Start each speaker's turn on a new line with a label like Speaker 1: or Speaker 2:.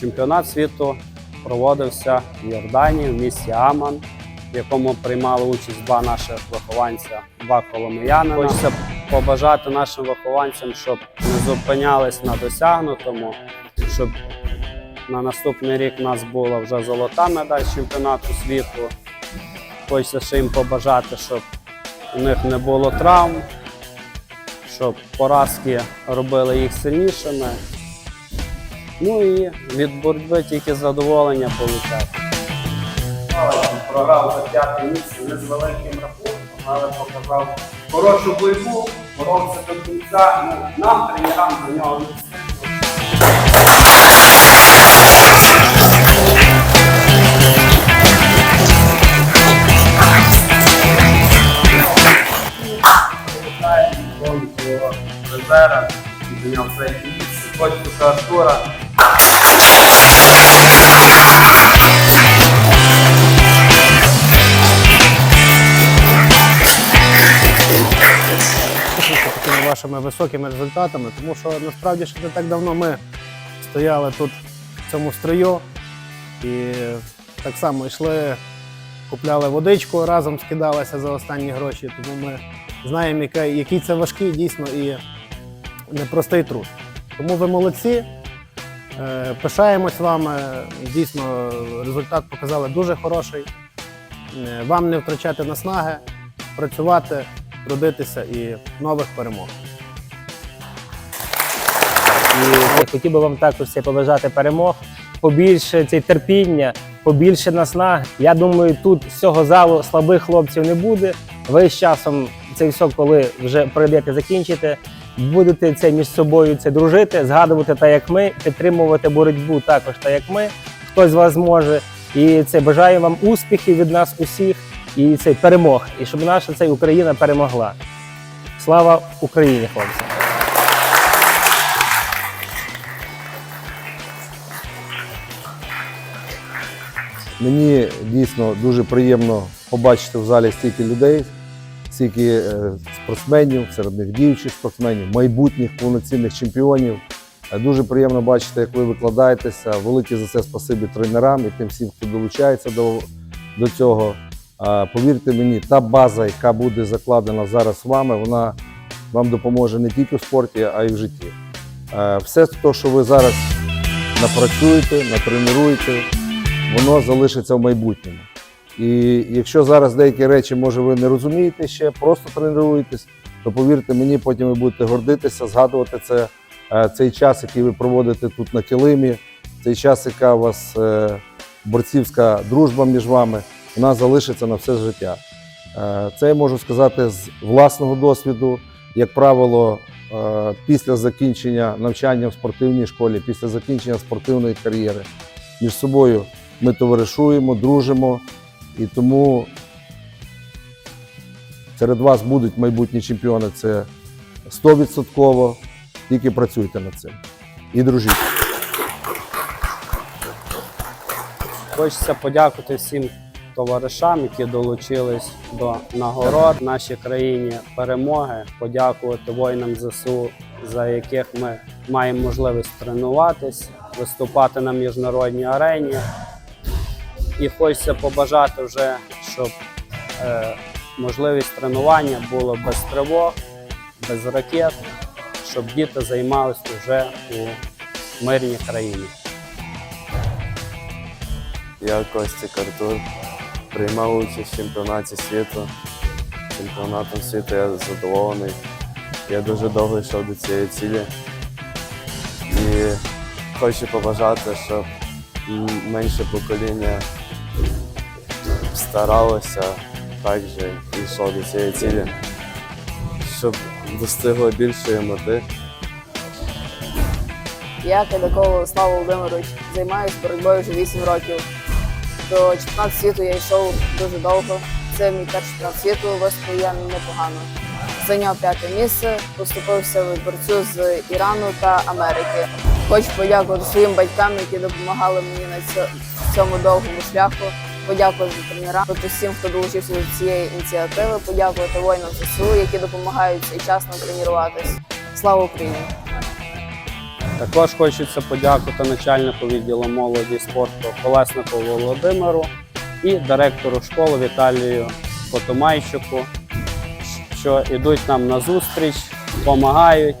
Speaker 1: Чемпіонат світу проводився в Йорданії, в місті Аман, в якому приймали участь два наших вихованця, два коломиянина. Хочеться побажати нашим вихованцям, щоб не зупинялись на досягнутому, щоб на наступний рік у нас була вже золота медаль чемпіонату світу. Хочеться ще їм побажати, щоб у них не було травм, щоб поразки робили їх сильнішими. Ну і від боротьби тільки задоволення получати. Програв за п'яте місце не з великим рахунком, але показав хорошу боротьбу, боровся до кінця. Ну, нам, тренерам, за нього не місце, Котика Артура.
Speaker 2: Вашими високими результатами, тому що насправді ще не так давно ми стояли тут в цьому строю і так само йшли, купляли водичку, разом скидалися за останні гроші. Тому ми знаємо, який це важкий дійсно і непростий труд. Тому ви молодці. Е, Пишаємось вами. Дійсно, результат показали дуже хороший. Е, Вам не втрачати наснаги, працювати, трудитися і нових перемог.
Speaker 3: І хотів би вам також побажати перемог, побільше цей терпіння, побільше наснаг. Я думаю, тут з цього залу слабих хлопців не буде. Ви з часом це все, коли вже пройдете, закінчите, будете це між собою це дружити, згадувати так, як ми, підтримувати боротьбу також так, як ми. Хтось з вас зможе. І це бажаю вам успіхів від нас усіх і цей перемог, і щоб наша ця Україна перемогла. Слава Україні, хлопці!
Speaker 4: Мені дійсно дуже приємно побачити в залі стільки людей, стільки е, спортсменів, серед них діючих спортсменів, майбутніх повноцінних чемпіонів. Е, Дуже приємно бачити, як ви викладаєтеся. Велике за це спасибі тренерам і тим всім, хто долучається до, до цього. Повірте мені, та база, яка буде закладена зараз вами, вона вам допоможе не тільки в спорті, а й в житті. Е, Все те, що ви зараз напрацюєте, натренуєте, воно залишиться в майбутньому. І якщо зараз деякі речі, може, ви не розумієте ще, просто тренуєтесь, то повірте мені, потім ви будете гордитися, згадувати це, е, цей час, який ви проводите тут на килимі, цей час, яка у вас е, борцівська дружба між вами, вона залишиться на все життя. Е, Це я можу сказати з власного досвіду. Як правило, після закінчення навчання в спортивній школі, після закінчення спортивної кар'єри, між собою ми товаришуємо, дружимо, і тому серед вас будуть майбутні чемпіони. Це 100%. Тільки працюйте над цим. І дружіть.
Speaker 1: Хочеться подякувати всім товаришам, які долучились до нагород в нашій країні перемоги. Подякувати воїнам ЗСУ, за яких ми маємо можливість тренуватись, виступати на міжнародній арені. І хочеться побажати вже, щоб е, можливість тренування було без тривог, без ракет, щоб діти займалися вже у мирній країні.
Speaker 5: Я Костя Артур, приймав участь в чемпіонаті світу. Чемпіонатом світу я задоволений. Я дуже довго йшов до цієї цілі. І хочу побажати, щоб менше покоління старалося так же і до цієї цілі, щоб достигло більшої мети.
Speaker 6: Я Кадаков Владислав Володимирович займаюся боротьбою вже 8 років. До чемпіонату світу я йшов дуже довго. Це мій перший чемпіонат світу, виступив я непогано. Зайняв п'яте місце, поступився в борцю з Ірану та Америки. Хочу подякувати своїм батькам, які допомагали мені на цьому довгому шляху. Подякувати тренерам, всім, хто долучився до цієї ініціативи. Подякувати воїнам ЗСУ, які допомагають нам тренуватись. Слава Україні!
Speaker 1: Також хочеться подякувати начальнику відділу молоді спорту Колеснику Володимиру і директору школи Віталію Котомайчуку, що йдуть нам на зустріч, допомагають